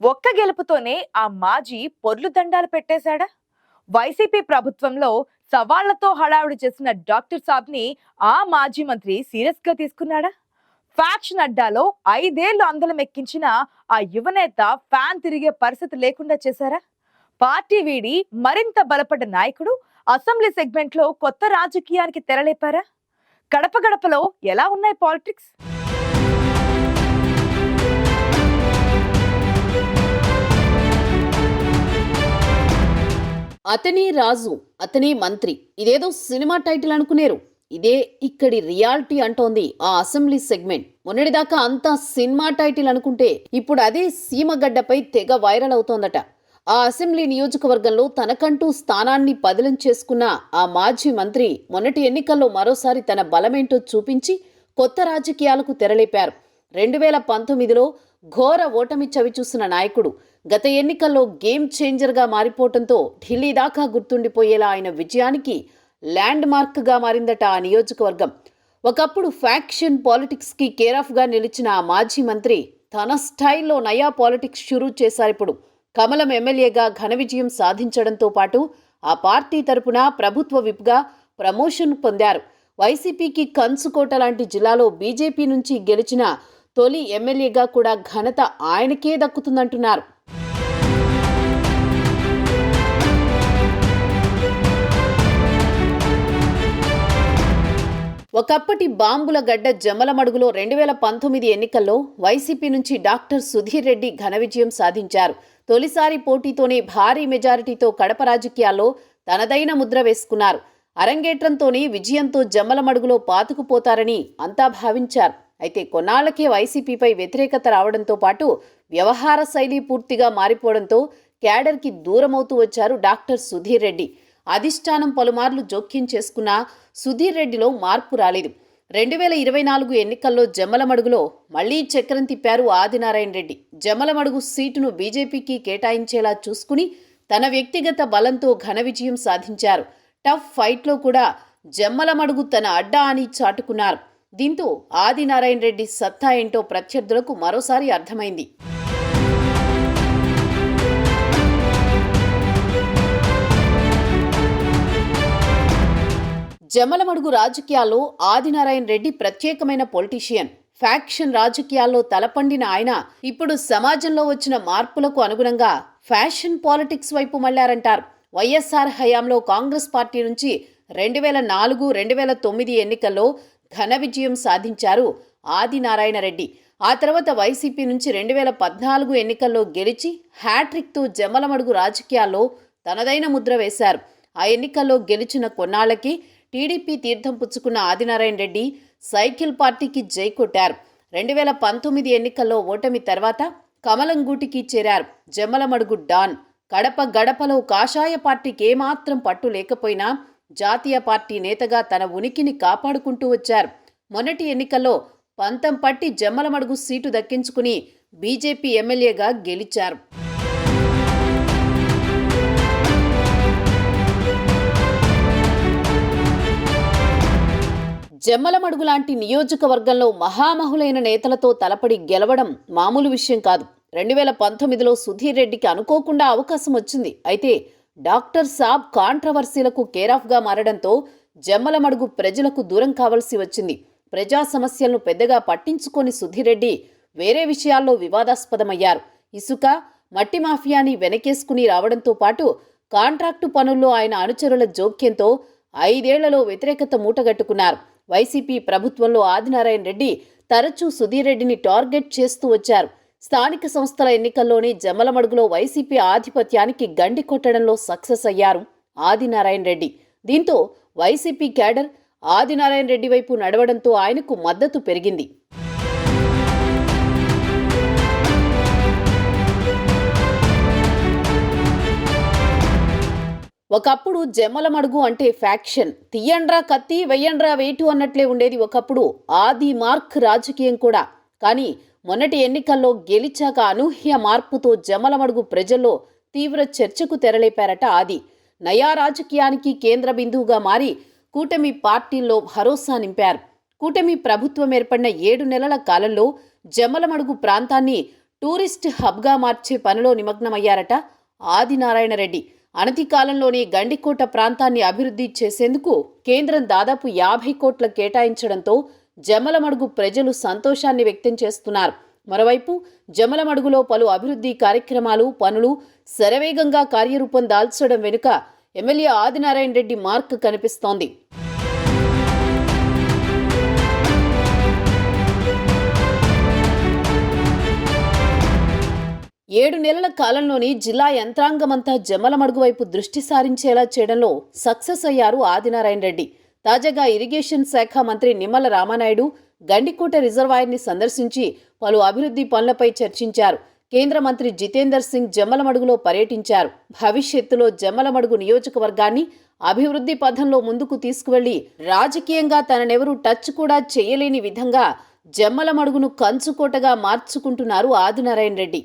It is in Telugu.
ఒక్క గెలుపుతోనే ఆ మాజీ పొర్లు దండాలు పెట్టేశాడా? వైసీపీ ప్రభుత్వంలో సవాళ్ళతో హడావుడి చేసిన డాక్టర్ సాబ్ని ఆ మాజీ మంత్రి సీరియస్గా తీసుకున్నాడా? ఫ్యాక్షన్ అడ్డాలో ఐదేళ్ళు అందలం ఎక్కించిన ఆ యువనేత ఫ్యాన్ తిరిగే పరిస్థితి లేకుండా చేశారా? పార్టీ వీడి మరింత బలపడ్డ నాయకుడు అసెంబ్లీ సెగ్మెంట్లో కొత్త రాజకీయానికి తెరలేపారా? గడప గడపలో ఎలా ఉన్నాయి పాలిటిక్స్? అతనే రాజు అతనే మంత్రి. ఇదేదో సినిమా టైటిల్ అనుకునేరు. ఇదే ఇక్కడి రియాలిటీ అంటోంది ఆ అసెంబ్లీ సెగ్మెంట్. మొన్నటిదాకా అంతా సినిమా టైటిల్ అనుకుంటే ఇప్పుడు అదే సీమగడ్డపై తెగ వైరల్ అవుతోందట. ఆ అసెంబ్లీ నియోజకవర్గంలో తనకంటూ స్థానాన్ని పదిలం చేసుకున్న ఆ మాజీ మంత్రి మొన్నటి ఎన్నికల్లో మరోసారి తన బలమేంటో చూపించి కొత్త రాజకీయాలకు తెరలేపారు. రెండు వేల పంతొమ్మిదిలో ఘోర ఓటమి చవిచూసిన నాయకుడు. గత ఎన్నికల్లో గేమ్ చేంజర్గా మారిపోవడంతో ఢిల్లీ దాకా గుర్తుండిపోయేలా ఆయన విజయానికి ల్యాండ్ మార్క్గా మారిందట ఆ నియోజకవర్గం. ఒకప్పుడు ఫ్యాక్షన్ పాలిటిక్స్కి కేరాఫ్గా నిలిచిన ఆ మాజీ మంత్రి తన స్టైల్లో నయా పాలిటిక్స్ షురూ చేశారిప్పుడు కమలం ఎమ్మెల్యేగా ఘన విజయం సాధించడంతో పాటు ఆ పార్టీ తరపున ప్రభుత్వ విప్గా ప్రమోషన్ పొందారు. వైసీపీకి కంచుకోట లాంటి జిల్లాలో బీజేపీ నుంచి గెలిచిన తొలి ఎమ్మెల్యేగా కూడా ఘనత ఆయనకే దక్కుతుందంటున్నారు. ఒకప్పటి బాంబుల గడ్డ జమ్మలమడుగులో రెండు వేల పంతొమ్మిది ఎన్నికల్లో వైసీపీ నుంచి డాక్టర్ సుధీర్ రెడ్డి ఘన విజయం సాధించారు. తొలిసారి పోటీతోనే భారీ మెజారిటీతో కడప రాజకీయాల్లో తనదైన ముద్ర వేసుకున్నారు. అరంగేట్రంతోనే విజయంతో జమ్మలమడుగులో పాతుకుపోతారని అంతా భావించారు. అయితే కొన్నాళ్ళకే వైసీపీపై వ్యతిరేకత రావడంతో పాటు వ్యవహార శైలి పూర్తిగా మారిపోవడంతో క్యాడర్కి దూరమవుతూ వచ్చారు డాక్టర్ సుధీర్ రెడ్డి. అధిష్టానం పలుమార్లు జోక్యం చేసుకున్న సుధీర్ రెడ్డిలో మార్పు రాలేదు. రెండు వేల ఇరవై నాలుగు ఎన్నికల్లో జమ్మలమడుగులో మళ్ళీ చక్రం తిప్పారు ఆదినారాయణ రెడ్డి. జమ్మలమడుగు సీటును బీజేపీకి కేటాయించేలా చూసుకుని తన వ్యక్తిగత బలంతో ఘన విజయం సాధించారు. టఫ్ ఫైట్లో కూడా జమ్మలమడుగు తన అడ్డా అని చాటుకున్నారు. దీంతో ఆదినారాయణ రెడ్డి సత్తా ఏంటో ప్రత్యర్థులకు మరోసారి అర్థమైంది. జమలమడుగు రాజకీయాల్లో ఆదినారాయణ రెడ్డి ప్రత్యేకమైన పొలిటీషియన్. ఫ్యాక్షన్ రాజకీయాల్లో తలపండిన ఆయన ఇప్పుడు సమాజంలో వచ్చిన మార్పులకు అనుగుణంగా ఫ్యాషన్ పాలిటిక్స్ వైపు మళ్ళారంటారు. వైఎస్ఆర్ హయాంలో కాంగ్రెస్ పార్టీ నుంచి రెండు వేల నాలుగు రెండు వేల తొమ్మిది ఎన్నికల్లో ఘన విజయం సాధించారు ఆదినారాయణ రెడ్డి. ఆ తర్వాత వైసీపీ నుంచి రెండు వేల పద్నాలుగు ఎన్నికల్లో గెలిచి హ్యాట్రిక్తో జమ్మలమడుగు రాజకీయాల్లో తనదైన ముద్ర వేశారు. ఆ ఎన్నికల్లో గెలిచిన కొన్నాళ్ళకి టీడీపీ తీర్థం పుచ్చుకున్న ఆదినారాయణ రెడ్డి సైకిల్ పార్టీకి జై కొట్టారు. రెండు వేల పంతొమ్మిది ఎన్నికల్లో ఓటమి తర్వాత కమలంగూటికి చేరారు జమ్మలమడుగు డాన్. కడప గడపలో కాషాయ పార్టీకి ఏమాత్రం పట్టు లేకపోయినా జాతీయ పార్టీ నేతగా తన ఉనికిని కాపాడుకుంటూ వచ్చారు. మొన్నటి ఎన్నికల్లో పంతం పట్టి జమ్మలమడుగు సీటు దక్కించుకుని బీజేపీ ఎమ్మెల్యేగా గెలిచారు. జమ్మలమడుగు లాంటి నియోజకవర్గంలో మహామహులైన నేతలతో తలపడి గెలవడం మామూలు విషయం కాదు. రెండు వేల పంతొమ్మిదిలో సుధీర్ రెడ్డికి అనుకోకుండా అవకాశం వచ్చింది. అయితే డాక్టర్ సాబ్ కాంట్రవర్సీలకు కేరాఫ్గా మారడంతో జమ్మలమడుగు ప్రజలకు దూరం కావలసి వచ్చింది. ప్రజా సమస్యలను పెద్దగా పట్టించుకొని సుధీర్ రెడ్డి వేరే విషయాల్లో వివాదాస్పదమయ్యారు. ఇసుక మట్టి మాఫియాని వెనకేసుకుని రావడంతో పాటు కాంట్రాక్టు పనుల్లో ఆయన అనుచరుల జోక్యంతో ఐదేళ్ళలో వ్యతిరేకత మూటగట్టుకున్నారు. వైసీపీ ప్రభుత్వంలో ఆదినారాయణ రెడ్డి తరచూ సుధీరెడ్డిని టార్గెట్ చేస్తూ వచ్చారు. స్థానిక సంస్థల ఎన్నికల్లోనే జమలమడుగులో వైసీపీ ఆధిపత్యానికి గండి కొట్టడంలో సక్సెస్ అయ్యారు ఆదినారాయణ రెడ్డి. దీంతో వైసీపీ క్యాడర్ ఆదినారాయణ రెడ్డి వైపు నడవడంతో ఆయనకు మద్దతు పెరిగింది. ఒకప్పుడు జమ్మలమడుగు అంటే ఫ్యాక్షన్. తీయండ్రా కత్తి వెయ్యండ్రా వేటు అన్నట్లే ఉండేది ఒకప్పుడు ఆది మార్క్ రాజకీయం కూడా. కానీ మొన్నటి ఎన్నికల్లో గెలిచాక అనూహ్య మార్పుతో జమలమడుగు ప్రజల్లో తీవ్ర చర్చకు తెరలేపారట ఆది. నయా రాజకీయానికి కేంద్ర బిందువుగా మారి కూటమి పార్టీల్లో భరోసా నింపారు. కూటమి ప్రభుత్వం ఏర్పడిన ఏడు నెలల కాలంలో జమ్మలమడుగు ప్రాంతాన్ని టూరిస్ట్ హబ్గా మార్చే పనిలో నిమగ్నమయ్యారట ఆదినారాయణ రెడ్డి. అనతి కాలంలోనే గండికోట ప్రాంతాన్ని అభివృద్ధి చేసేందుకు కేంద్రం దాదాపు యాభై కోట్ల కేటాయించడంతో జమలమడుగు ప్రజలు సంతోషాన్ని వ్యక్తం చేస్తున్నారు. మరోవైపు జమలమడుగులో పలు అభివృద్ధి కార్యక్రమాలు పనులు శరవేగంగా కార్యరూపం దాల్చడం వెనుక ఎమ్మెల్యే ఆదినారాయణ రెడ్డి మార్క్ కనిపిస్తోంది. ఏడు నెలల కాలంలోని జిల్లా యంత్రాంగమంతా జమలమడుగు వైపు దృష్టి సారించేలా చేయడంలో సక్సెస్ అయ్యారు ఆదినారాయణ రెడ్డి. తాజాగా ఇరిగేషన్ శాఖ మంత్రి నిమ్మల రామానాయుడు గండికోట రిజర్వాయర్ని సందర్శించి పలు అభివృద్ధి పనులపై చర్చించారు. కేంద్ర మంత్రి జితేందర్ సింగ్ జమ్మలమడుగులో పర్యటించారు. భవిష్యత్తులో జమ్మలమడుగు నియోజకవర్గాన్ని అభివృద్ధి పథంలో ముందుకు తీసుకువెళ్ళి రాజకీయంగా తననెవరూ టచ్ కూడా చేయలేని విధంగా జమ్మలమడుగును కంచుకోటగా మార్చుకుంటున్నారు ఆదినారాయణ రెడ్డి